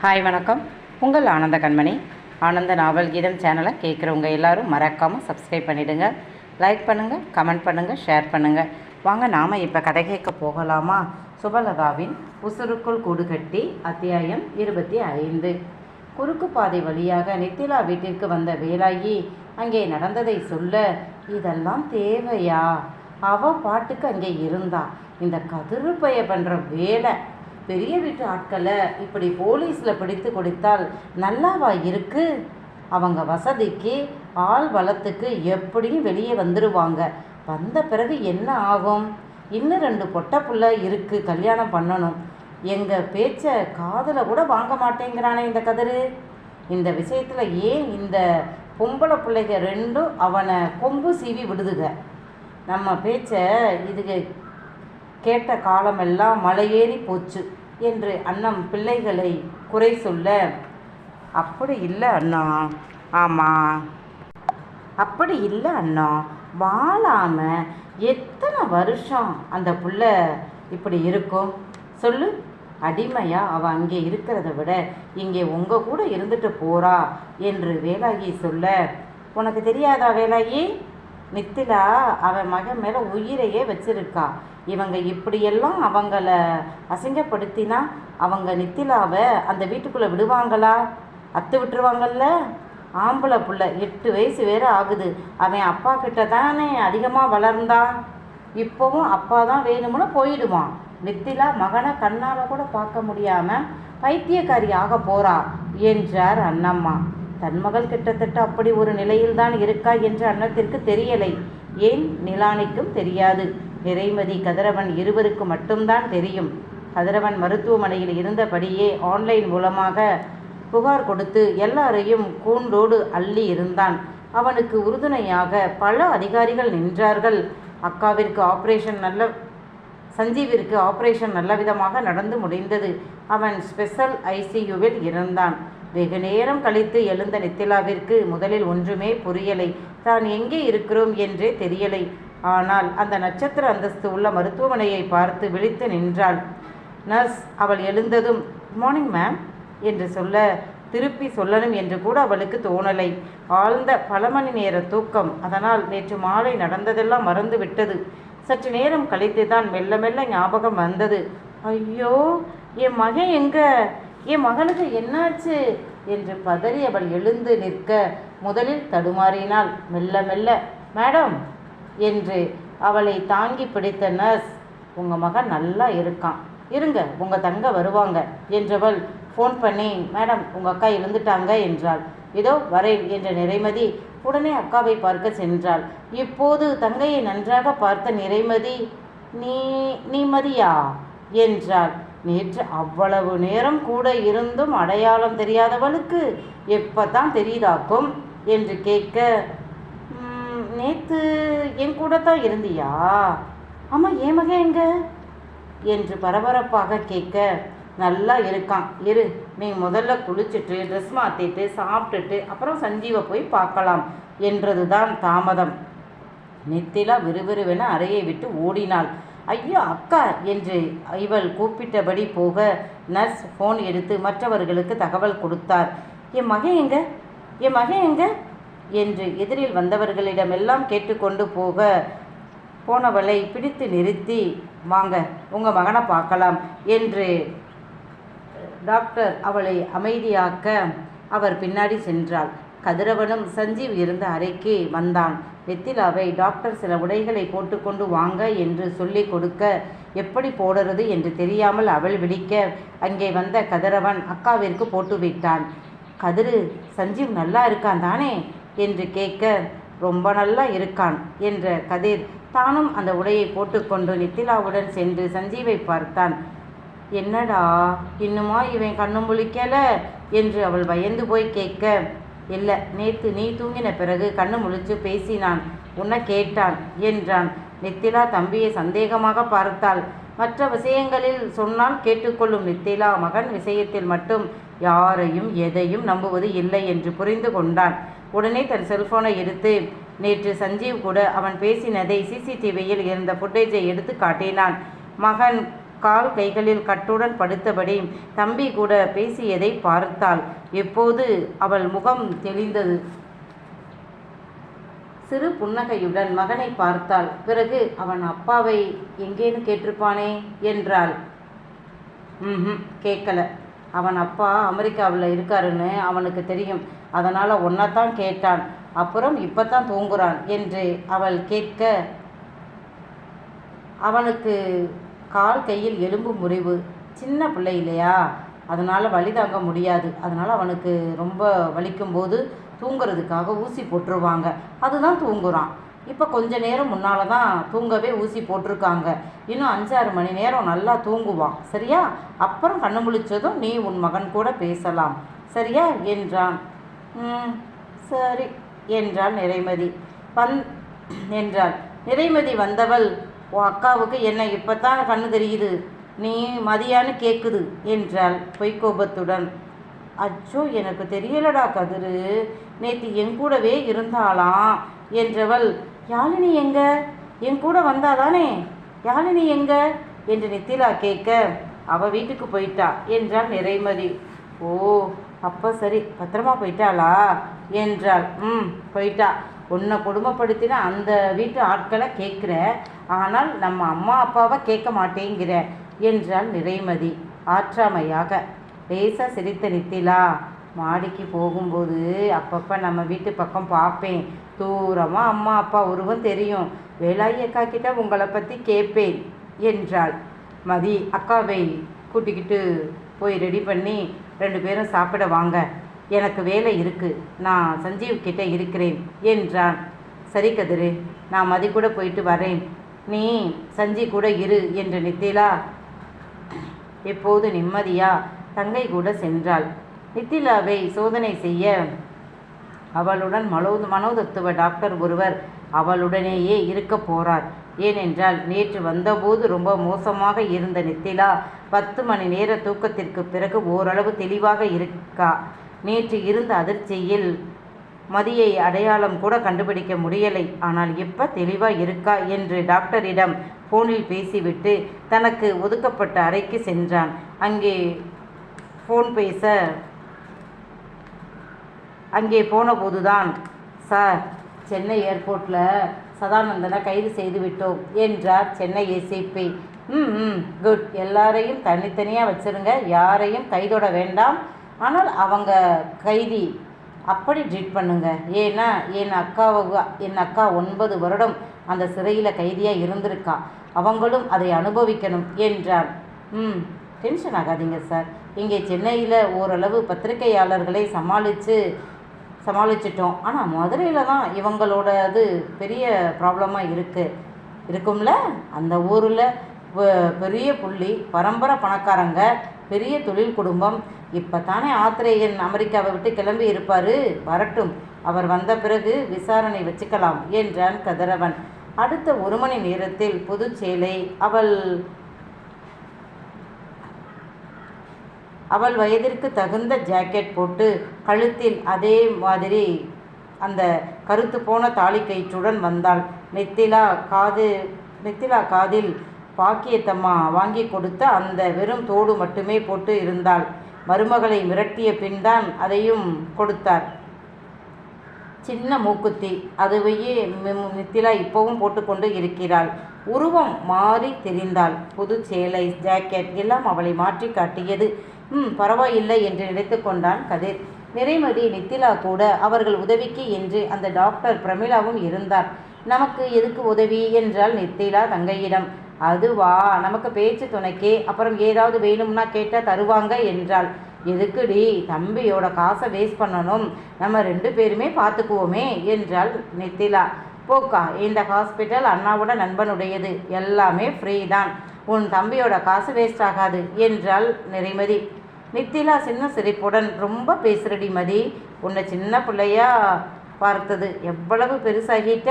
Hi வணக்கம். உங்கள் ஆனந்த கண்மணி. ஆனந்த நாவல் கீதம் சேனலை கேட்குறவங்க எல்லாரும் மறக்காமல் சப்ஸ்கிரைப் பண்ணிவிடுங்க லைக் பண்ணுங்கள் கமெண்ட் பண்ணுங்கள் ஷேர் பண்ணுங்கள் வாங்க நாம் இப்போ கதை கேட்க போகலாமா? சுபலதாவின் உசுருக்குள் கூடு கட்டி அத்தியாயம் இருபத்தி ஐந்து. குறுக்கு பாதை வழியாக நித்திலா வீட்டிற்கு வந்த வேலாயி அங்கே நடந்ததை சொல்ல இதெல்லாம் தேவையா? அவ பாட்டுக்கு அங்கே இருந்தா இந்த கதிரு பண்ணுற வேலை பெரிய வீட்டு ஆட்களை இப்படி போலீஸில் பிடித்து கொடுத்தால் நல்லாவா இருக்கு? அவங்க வசதிக்கு ஆள் வளத்துக்கு எப்படியும் வெளியே வந்துடுவாங்க வந்த பிறகு என்ன ஆகும்? இன்னும் ரெண்டு பொட்டை புள்ள இருக்கு கல்யாணம் பண்ணணும். எங்கள் பேச்சை காதில் கூட வாங்க மாட்டேங்கிறானே இந்த கதிரு. இந்த விஷயத்தில் ஏன் இந்த பொம்பளை பிள்ளைங்க ரெண்டும் அவனை கொம்பு சீவி விடுதுக? நம்ம பேச்சை இதுக கேட்ட காலமெல்லாம் மலையேறி போச்சு என்று அண்ணம் பிள்ளைகளை குறை சொல்ல அப்படி இல்லை அண்ணா ஆமாம் அப்படி இல்லை அண்ணா வாழாம எத்தனை வருஷம் அந்த புள்ள இப்படி இருக்கும்? சொல்லு. அடிமையா அவ அங்கே இருக்கிறத விட இங்கே உங்க கூட இருந்துட்டு போறா என்று வேலாயி சொல்ல உனக்கு தெரியாதா வேலாயி நித்திலா அவன் மகன் மேலே உயிரையே வச்சிருக்கா. இவங்க இப்படியெல்லாம் அவங்கள அசிங்கப்படுத்தினா அவங்க நித்திலாவை அந்த வீட்டுக்குள்ளே விடுவாங்களா? அத்து விட்டுருவாங்கல்ல? ஆம்பளை புள்ள எட்டு வயசு வேறு ஆகுது. அவன் அப்பா கிட்ட தானே அதிகமாக வளர்ந்தான் இப்போவும் அப்பா தான் வேணும்னு போயிடுவான். நித்திலா மகனை கண்ணால் கூட பார்க்க முடியாமல் பைத்தியக்காரி ஆக போகிறா என்றார் அண்ணம்மா. தன் மகள் கிட்டத்தட்ட அப்படி ஒரு நிலையில்தான் இருக்கா என்று அன்னத்திற்கு தெரியலை. ஏன்? நிலானிக்கும் தெரியாது. நிறைமதி கதிரவன் இருவருக்கு மட்டும்தான் தெரியும். கதிரவன் மருத்துவமனையில் இருந்தபடியே ஆன்லைன் மூலமாக புகார் கொடுத்து எல்லாரையும் கூண்டோடு அள்ளி இருந்தான். அவனுக்கு உறுதுணையாக பல அதிகாரிகள் நின்றார்கள். அக்காவிற்கு ஆப்ரேஷன் நல்ல சஞ்சீவிற்கு ஆப்ரேஷன் நல்ல விதமாக நடந்து முடிந்தது. அவன் ஸ்பெஷல் ஐசியூவில் இருந்தான். வெகு நேரம் கழித்து எழுந்த நித்திலாவிற்கு முதலில் ஒன்றுமே புரியலை. தான் எங்கே இருக்கிறோம்? என்றே தெரியலை. ஆனால் அந்த நட்சத்திர அந்தஸ்து உள்ள மருத்துவமனையை பார்த்து விழித்து நின்றாள். நர்ஸ் அவள் எழுந்ததும் குட் மார்னிங் மேம் என்று சொல்ல திருப்பி சொல்லணும் என்று கூட அவளுக்கு தோணலை. ஆழ்ந்த பல மணி நேர தூக்கம். அதனால் நேற்று மாலை நடந்ததெல்லாம் மறந்து விட்டது. சற்று நேரம் கழித்து தான் மெல்ல மெல்ல ஞாபகம் வந்தது. ஐயோ என் மகன் எங்கே? என் மகனுக்கு என்னாச்சு? என்று பதறி அவள் எழுந்து நிற்க முதலில் தடுமாறினாள். மெல்ல மெல்ல மேடம் என்று அவளை தாங்கி பிடித்த நர்ஸ் உங்கள் மகன் நல்லா இருக்கான். இருங்க உங்கள் தங்க வருவாங்க என்றவள் ஃபோன் பண்ணி மேடம் உங்கள் அக்கா எழுந்துட்டாங்க என்றாள். இதோ வரேன் என்ற நிறைமதி உடனே அக்காவை பார்க்க சென்றாள். இப்போது தங்கையை நன்றாக பார்த்த நிறைமதி நீ நீ மதியா என்றாள். நேற்று அவ்வளவு நேரம் கூட இருந்தும் அடையாளம் தெரியாதவளுக்கு எப்பதான் தெரியுதாக்கும்? என்று கேட்க நேற்று நேத்து என் கூட தான் இருந்தியா? ஆமாம் ஏன் மகன் எங்க என்று பரபரப்பாக கேட்க நல்லா இருக்கான். இரு நீ முதல்ல குளிச்சுட்டு ட்ரெஸ் மாற்றிட்டு சாப்பிட்டுட்டு அப்புறம் சஞ்சீவை போய் பார்க்கலாம். என்றதுதான் தாமதம். நித்திலா விறுவிறுவென அறையை விட்டு ஓடினாள். ஐயோ அக்கா என்று இவள் கூப்பிட்டபடி போக நர்ஸ் ஃபோன் எடுத்து மற்றவர்களுக்கு தகவல் கொடுத்தார். என் மகன் எங்க? என் மகன் எங்க? என்று எதிரில் வந்தவர்களிடமெல்லாம் கேட்டுக்கொண்டு போக போனவளை பிடித்து நிறுத்தி வாங்க உங்கள் மகனை பார்க்கலாம் என்று டாக்டர் அவளை அமைதியாக்க அவர் பின்னாடி சென்றாள். கதிரவனும் சஞ்சீவ் இருந்த அறைக்கு வந்தான். வெத்திலாவை டாக்டர் சில உடைகளை போட்டுக்கொண்டு வாங்க என்று சொல்லி கொடுக்க எப்படி போடுறது என்று தெரியாமல் அவள் விழிக்க அங்கே வந்த கதிரவன் அக்காவிற்கு போட்டுவிட்டான் கதிரு சஞ்சீவ் நல்லா இருக்கான் தானே? என்று கேட்க ரொம்ப நல்லா இருக்கான் என்ற கதிர் தானும் அந்த உடையை போட்டுக்கொண்டு நித்திலாவுடன் சென்று சஞ்சீவை பார்த்தான். என்னடா இன்னுமா இவன் கண்ணும் முழிக்கல? என்று அவள் பயந்து போய் கேட்க இல்லை நேற்று நீ தூங்கின பிறகு கண்ணு முழிச்சு பேசினான். உன்னை கேட்டான் என்றான். நித்திலா தம்பியை சந்தேகமாக பார்த்தாள். மற்ற விஷயங்களில் சொன்னால் கேட்டுக்கொள்ளும் நித்திலா மகன் விஷயத்தில் மட்டும் யாரையும் எதையும் நம்புவது இல்லை என்று புரிந்து கொண்டான். உடனே தன் செல்போனை எடுத்து நேற்று சஞ்சீவ் கூட அவன் பேசினதை சிசிடிவியில் இருந்த ஃபுட்டேஜை எடுத்து காட்டினான். மகன் கால் கைகளில் கட்டுடன் படுத்தபடி தம்பி கூட பேசியதை பார்த்தாள். எப்போது அவள் முகம் தெளிந்தது. சிறு புன்னகையுடன் மகனை பார்த்தாள். பிறகு அவன் அப்பாவை எங்கேன்னு கேட்டிருப்பானே என்றாள். ம் கேட்கல. அவன் அப்பா அமெரிக்காவில் இருக்காருன்னு அவனுக்கு தெரியும். அதனால் ஒன்றத்தான் கேட்டான். அப்புறம் இப்போ தான் தூங்குறான் என்று அவள் கேட்க அவனுக்கு கால் கையில் எலும்பு முறிவு. சின்ன பிள்ளை இல்லையா? அதனால் வலி தாங்க முடியாது. அதனால் அவனுக்கு ரொம்ப வலிக்கும்போது தூங்குறதுக்காக ஊசி போட்டுருவாங்க. அதுதான் தூங்குறான். இப்போ கொஞ்ச நேரம் முன்னால் தான் தூங்கவே ஊசி போட்டிருக்காங்க. இன்னும் அஞ்சாறு மணி நேரம் நல்லா தூங்குவான். சரியா? அப்புறம் கண்ணு முழிச்சதும் நீ உன் மகன் கூட பேசலாம். சரியா? என்றான். சரி என்றாள் நிறைமதி. வந் என்றாள். நிறைமதி வந்தவள் உன் அக்காவுக்கு என்ன இப்போ தான் கண்ணு தெரியுது. நீ மதியான்னு கேட்குது என்றாள் பொய்க்கோபத்துடன். அச்சோ எனக்கு தெரியலடா கதிரு. நேற்று என் கூடவே இருந்தாளாம் என்றவள் யாழினி எங்க? என் கூட வந்தாதானே? யாழினி எங்க? என்று நித்திலா கேட்க அவ வீட்டுக்கு போயிட்டா என்றாள் நிறைமதி. ஓ அப்போ சரி பத்திரமா போயிட்டாளா? என்றாள். ம் போயிட்டா. உன்னை கொடுமைப்படுத்தின அந்த வீட்டு ஆட்களை கேட்குற ஆனால் நம்ம அம்மா அப்பாவை கேட்க மாட்டேங்கிற என்றாள் நிறைமதி. ஆற்றாமையாக லேசாக சிரித்த நித்திலா மாடிக்கு போகும்போது அப்பப்போ நம்ம வீட்டு பக்கம் பார்ப்பேன். தூரமாக அம்மா அப்பா உருவம் தெரியும். வேலாயி அக்கா கிட்ட உங்களை பற்றி கேட்பேன் என்றாள். மதி அக்காவை கூட்டிக்கிட்டு போய் ரெடி பண்ணி ரெண்டு பேரும் சாப்பிட வாங்க. எனக்கு வேலை இருக்குது நான் சஞ்சீவ் கிட்டே இருக்கிறேன் என்றான். சரி கதிரு நான் மதி கூட போயிட்டு வரேன். நீ சஞ்சி கூட இரு என்று நித்திலா எப்போது நிம்மதியா? தங்கை கூட சென்றாள். நித்திலாவை சோதனை செய்ய அவளுடன் மனோ மனோதத்துவ டாக்டர் ஒருவர் அவளுடனேயே இருக்க போறார். ஏனென்றால் நேற்று வந்தபோது ரொம்ப மோசமாக இருந்த நித்திலா பத்து மணி நேர தூக்கத்திற்கு பிறகு ஓரளவு தெளிவாக இருக்கா. நேற்று இருந்த அதிர்ச்சியில் மதியை அடையாளம் கூட கண்டுபிடிக்க முடியலை. ஆனால் இப்போ தெளிவாக இருக்கா? என்று டாக்டரிடம் ஃபோனில் பேசிவிட்டு தனக்கு ஒதுக்கப்பட்ட அறைக்கு சென்றான். அங்கே ஃபோன் பேச அங்கே போனபோதுதான் சார் சென்னை ஏர்போர்ட்டில் சதானந்தனை கைது செய்து விட்டோம் என்றார் சென்னை ஏசிபி ம் ம் குட். எல்லாரையும் தனித்தனியாக வச்சிருங்க. யாரையும் கைதோட வேண்டாம். ஆனால் அவங்க கைதி அப்படி ட்ரீட் பண்ணுங்க. ஏன்னா என் அக்காவை என் அக்கா ஒன்பது வருடம் அந்த சிறையில் கைதியாக இருந்திருக்கா. அவங்களும் அதை அனுபவிக்கணும் என்றார் ம் டென்ஷன் ஆகாதீங்க சார் இங்கே சென்னையில் ஓரளவு பத்திரிகையாளர்களை சமாளித்து சமாளிச்சிட்டோம். ஆனால் மதுரையில் தான் இவங்களோட இது பெரிய ப்ராப்ளமாக இருக்குது இருக்கும்ல? அந்த ஊரில் பெரிய புள்ளி பரம்பரை பணக்காரங்க பெரிய தொழில் குடும்பம். இப்போ தானே ஆத்திரேயன் அமெரிக்காவை விட்டு கிளம்பி இருப்பார்? வரட்டும் அவர் வந்த பிறகு விசாரணை வச்சுக்கலாம் என்றான் கதிரவன் அடுத்த ஒரு மணி நேரத்தில் புதுச்சேலை அவள் அவள் வயதிற்கு தகுந்த ஜாக்கெட் போட்டு கழுத்தில் அதே மாதிரி அந்த கருத்து போன தாலி கயிற்றுடன் வந்தாள். நெத்திலா காது நெத்திலா காதில் பாக்கியத்தம்மா வாங்கி கொடுத்த அந்த வெறும் தோடு மட்டுமே போட்டு இருந்தாள். மருமகளை மிரட்டிய பின்தான் அதையும் கொடுத்தார். சின்ன மூக்குத்தி அதுவையே நித்திலா இப்பவும் போட்டுக்கொண்டு இருக்கிறாள். உருவம் மாறி தெரிந்தாள். புது சேலை ஜாக்கெட் எல்லாம் அவளை மாற்றி காட்டியது. ம் பரவாயில்லை என்று நினைத்து கொண்டான் கதிர். நிறைமதி நித்திலா கூட அவர்கள் உதவிக்கு என்று அந்த டாக்டர் பிரமிளாவும் இருந்தார். நமக்கு எதுக்கு உதவி? என்றால் நித்திலா தங்கையிடம். அதுவா? நமக்கு பேச்சு துணைக்கே. அப்புறம் ஏதாவது வேணும்னா கேட்டால் தருவாங்க என்றாள். எதுக்குடி? தம்பியோட காசை வேஸ்ட் பண்ணணும். நம்ம ரெண்டு பேருமே பார்த்துக்குவோமே என்றாள் நித்திலா. போக்கா இந்த ஹாஸ்பிட்டல் அண்ணாவோட நண்பனுடையது. எல்லாமே ஃப்ரீ தான். உன் தம்பியோட காசு வேஸ்ட் ஆகாது என்றாள் நிறைமதி. நித்திலா சின்ன சிரிப்புடன் ரொம்ப பேசுறடி மதி. உன்னை சின்ன பிள்ளையா பார்த்தது எவ்வளவு பெருசாகிட்ட?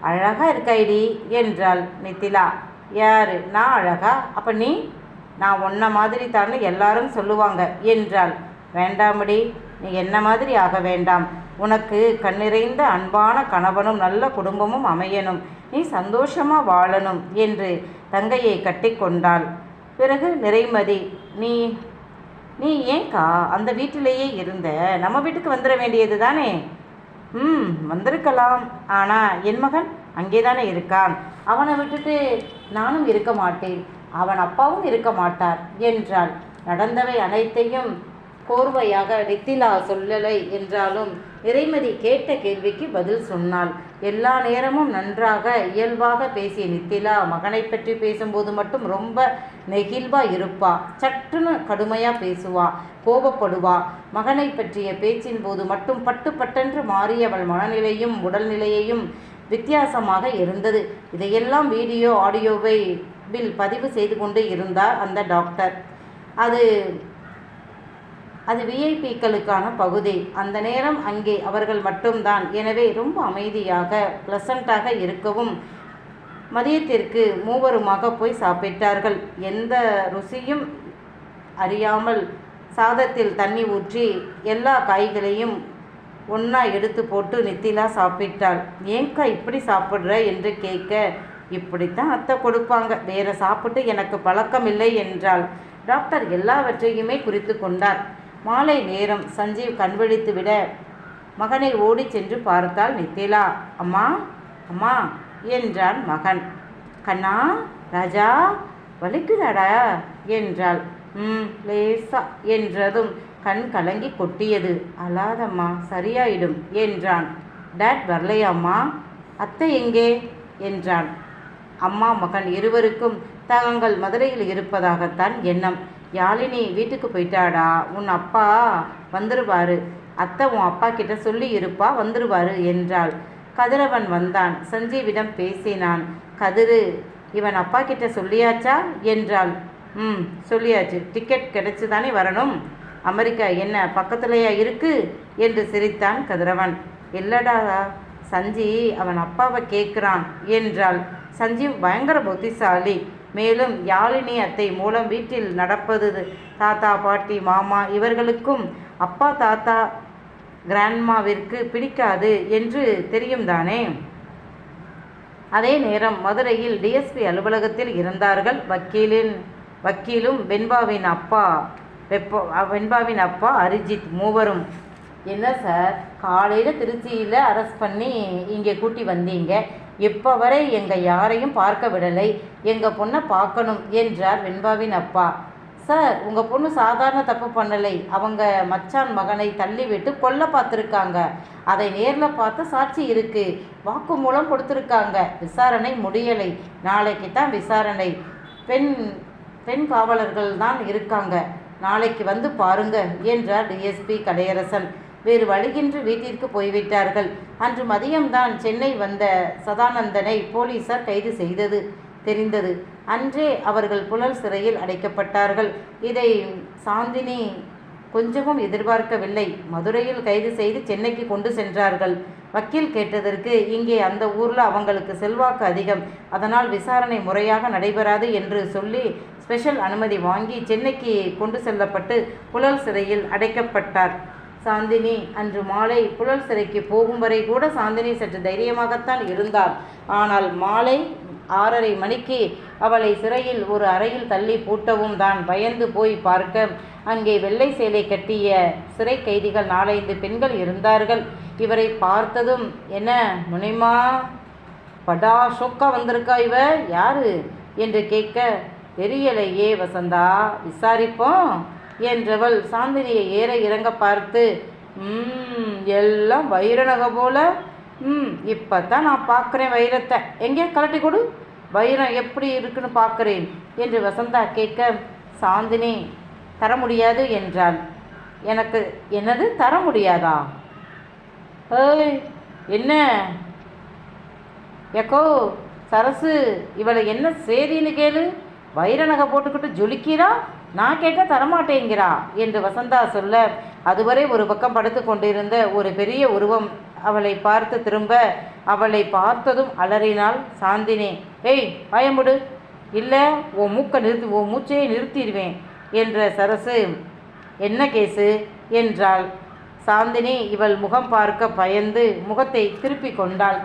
அழகாக இருக்காயிடி என்றாள் நித்திலா. யார்? நான் அழகா? அப்போ நீ? நான் உன்ன மாதிரி தானே எல்லாரும் சொல்லுவாங்க என்றாள். வேண்டாமடி நீ என்ன மாதிரி ஆக வேண்டாம். உனக்கு கண்ணிறைந்த அன்பான கணவனும் நல்ல குடும்பமும் அமையணும். நீ சந்தோஷமாக வாழணும் என்று தங்கையை கட்டிக்கொண்டாள் பிறகு நிறைமதி நீ நீ ஏன்க்கா அந்த வீட்டிலேயே இருந்த? நம்ம வீட்டுக்கு வந்துட வேண்டியது தானே? ம் வந்திருக்கலாம். ஆனால் என் மகன் அங்கே தானே இருக்கான். அவனை விட்டுட்டு நானும் இருக்க மாட்டேன். அவன் அப்பாவும் இருக்க மாட்டார் என்றாள். நடந்தவை அனைத்தையும் கோர்வையாக நித்திலா சொல்லலை என்றாலும் இறைமதி கேட்ட கேள்விக்கு பதில் சொன்னாள். எல்லா நேரமும் நன்றாக இயல்பாக பேசிய நித்திலா மகனை பற்றி பேசும்போது மட்டும் ரொம்ப நெகிழ்வா இருப்பா. சட்டுன்னு கடுமையாக பேசுவா கோபப்படுவா. மகனை பற்றிய பேச்சின் போது மட்டும் பட்டு பட்டென்று மாறியவள் மனநிலையும் உடல்நிலையையும் வித்தியாசமாக இருந்தது. இதையெல்லாம் வீடியோ ஆடியோவை பில் பதிவு செய்து கொண்டு இருந்தார் அந்த டாக்டர். அது அது விஐபிக்களுக்கான பகுதி. அந்த நேரம் அங்கே அவர்கள் மட்டும்தான். எனவே ரொம்ப அமைதியாக ப்ளசண்ட்டாக இருக்கவும் மதியத்திற்கு மூவருமாக போய் சாப்பிட்டார்கள். எந்த ருசியும் அறியாமல் சாதத்தில் தண்ணி ஊற்றி எல்லா காய்களையும் ஒன்றா எடுத்து போட்டு நித்திலா சாப்பிட்டாள். ஏங்கா இப்படி சாப்பிட்ற? என்று கேட்க இப்படித்தான் அத்தை கொடுப்பாங்க. வேற சாப்பிட்டு எனக்கு பழக்கம் இல்லை என்றாள். டாக்டர் எல்லாவற்றையுமே குறித்து கொண்டார். மாலை நேரம் சஞ்சீவ் கண்விழித்து விட மகனை ஓடி சென்று பார்த்தாள் நித்திலா. அம்மா அம்மா என்றான் மகன். கண்ணா ராஜா வலிக்குதாடா? என்றாள். ம் லேசா என்றதும் கண் கலங்கி கொட்டியது. அழாதம்மா சரியாயிடும் என்றான். டேட் வரலையாம்மா அத்தை எங்கே? என்றான். அம்மா மகன் இருவருக்கும் தாங்கள் மதுரையில் இருப்பதாகத்தான் எண்ணம். யாழினி வீட்டுக்கு போயிட்டாடா? உன் அப்பா வந்துருவாரு. அத்தை உன் அப்பா கிட்ட சொல்லி இருப்பா வந்துருவாரு என்றாள். கதிரவன் வந்தான். சஞ்சீவிடம் பேசினான். கதிரு இவன் அப்பா கிட்ட சொல்லியாச்சா? என்றாள் ம் சொல்லியாச்சு. டிக்கெட் கிடைச்சு தானே வரணும்? அமெரிக்கா என்ன பக்கத்துலையா இருக்கு? என்று சிரித்தான் கதிரவன். இல்லடா சஞ்சி அவன் அப்பாவை கேட்குறான் என்றாள். சஞ்சீவ் பயங்கர புத்திசாலி. மேலும் யாழினி அத்தை மூலம் வீட்டில் நடப்பது தாத்தா பாட்டி மாமா இவர்களுக்கும் அப்பா தாத்தா கிராண்ட்மாவிற்கு பிடிக்காது என்று தெரியும் தானே? அதே நேரம் மதுரையில் டிஎஸ்பி அலுவலகத்தில் இருந்தார்கள் வக்கீலின் வக்கீலும் வெண்பாவின் அப்பா. வெப்போ வெண்பாவின் அப்பா அரிஜித் மூவரும். என்ன சார்? காலையில் திருச்சியில் அரெஸ்ட் பண்ணி இங்கே கூட்டி வந்தீங்க. இப்போ வரை எங்கள் யாரையும் பார்க்க விடலை. எங்கள் பொண்ணை பார்க்கணும் என்றார் வெண்பாவின் அப்பா. சார் உங்கள் பொண்ணு சாதாரண தப்பு பண்ணலை. அவங்க மச்சான் மகனை தள்ளிவிட்டு கொல்ல பார்த்துருக்காங்க. அதை நேரில் பார்த்த சாட்சி இருக்கு. வாக்குமூலம் கொடுத்துருக்காங்க. விசாரணை முடியலை. நாளைக்கு தான் விசாரணை. பெண் பெண் காவலர்கள் தான் இருக்காங்க. நாளைக்கு வந்து பாருங்க என்றார் டிஎஸ்பி கலையரசன். வேறு வழியின்றி வீட்டிற்கு போய்விட்டார்கள். அன்று மதியம்தான் சென்னை வந்த சதானந்தனை போலீசார் கைது செய்தது. தெரிந்தது. அன்றே அவர்கள் புழல் சிறையில் அடைக்கப்பட்டார்கள். இதை சாந்தினி கொஞ்சமும் எதிர்பார்க்கவில்லை. மதுரையில் கைது செய்து சென்னைக்கு கொண்டு சென்றார்கள். வக்கீல் கேட்டதற்கு இங்கே அந்த ஊரில் அவங்களுக்கு செல்வாக்கு அதிகம். அதனால் விசாரணை முறையாக நடைபெறாது என்று சொல்லி ஸ்பெஷல் அனுமதி வாங்கி சென்னைக்கு கொண்டு செல்லப்பட்டு புழல் சிறையில் அடைக்கப்பட்டார். சாந்தினி அன்று மாலை புழல் சிறைக்கு போகும் வரை கூட சாந்தினி சற்று தைரியமாகத்தான் இருந்தார். ஆனால் மாலை ஆறரை மணிக்கு அவளை சிறையில் ஒரு அறையில் தள்ளி பூட்டவும் தான் பயந்து போய் பார்க்க. அங்கே வெள்ளை சேலை கட்டிய சிறை கைதிகள் நாலைந்து பெண்கள் இருந்தார்கள். இவரை பார்த்ததும் என்ன முனைமா படா ஷோக்கா வந்திருக்கா இவ? யாரு? என்று கேட்க தெரியலையே வசந்தா விசாரிப்போம் என்றவள் சாந்தினியை ஏற இறங்க பார்த்து ம் எல்லாம் வைரநகை போல ம் இப்போ தான் நான் பார்க்குறேன் வைரத்தை. எங்கே? கலட்டி கொடு. வைரம் எப்படி இருக்குன்னு பார்க்குறேன் என்று வசந்தா கேட்க சாந்தினி தர முடியாது என்றாள் எனக்கு என்னது? தர முடியாதா? ஏய் என்ன? ஏக்கோ சரசு இவளை என்ன சேதின்னு கேளு. வைர நகை போட்டுக்கிட்டு ஜொலிக்கிறா? நான் கேட்டால் தரமாட்டேங்கிறா என்று வசந்தா சொல்ல அதுவரை ஒரு பக்கம் படுத்து கொண்டிருந்த ஒரு பெரிய உருவம் அவளை பார்த்து திரும்ப அவளை பார்த்ததும் அலறினாள் சாந்தினி ஏய் பயமுடு இல்லை உன் மூக்கை நிறுத்தி உன் மூச்சையை நிறுத்திடுவேன் என்ற சரசு. என்ன கேஸு என்றாள். சாந்தினி இவள் முகம் பார்க்க பயந்து முகத்தை திருப்பி கொண்டாள்.